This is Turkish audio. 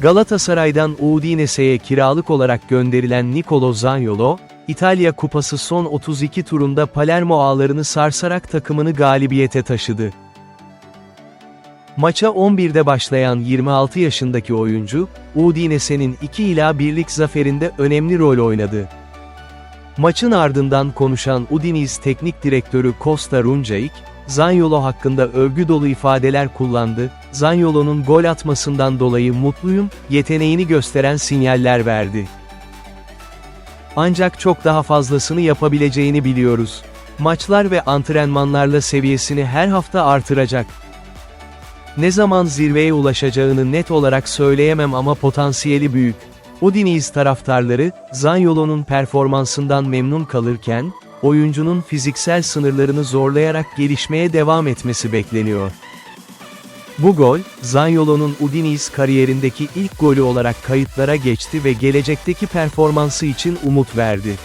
Galatasaray'dan Udinese'ye kiralık olarak gönderilen Nicolo Zaniolo, İtalya Kupası son 32 turunda Palermo ağlarını sarsarak takımını galibiyete taşıdı. Maça 11'de başlayan 26 yaşındaki oyuncu, Udinese'nin 2 ila 1'lik zaferinde önemli rol oynadı. Maçın ardından konuşan Udinese Teknik Direktörü Costa Runcaik, Zaniolo hakkında övgü dolu ifadeler kullandı, Zaniolo'nun gol atmasından dolayı mutluyum, yeteneğini gösteren sinyaller verdi. Ancak çok daha fazlasını yapabileceğini biliyoruz. Maçlar ve antrenmanlarla seviyesini her hafta artıracak. Ne zaman zirveye ulaşacağını net olarak söyleyemem ama potansiyeli büyük. Udinese taraftarları, Zaniolo'nun performansından memnun kalırken, oyuncunun fiziksel sınırlarını zorlayarak gelişmeye devam etmesi bekleniyor. Bu gol, Zaniolo'nun Udinese kariyerindeki ilk golü olarak kayıtlara geçti ve gelecekteki performansı için umut verdi.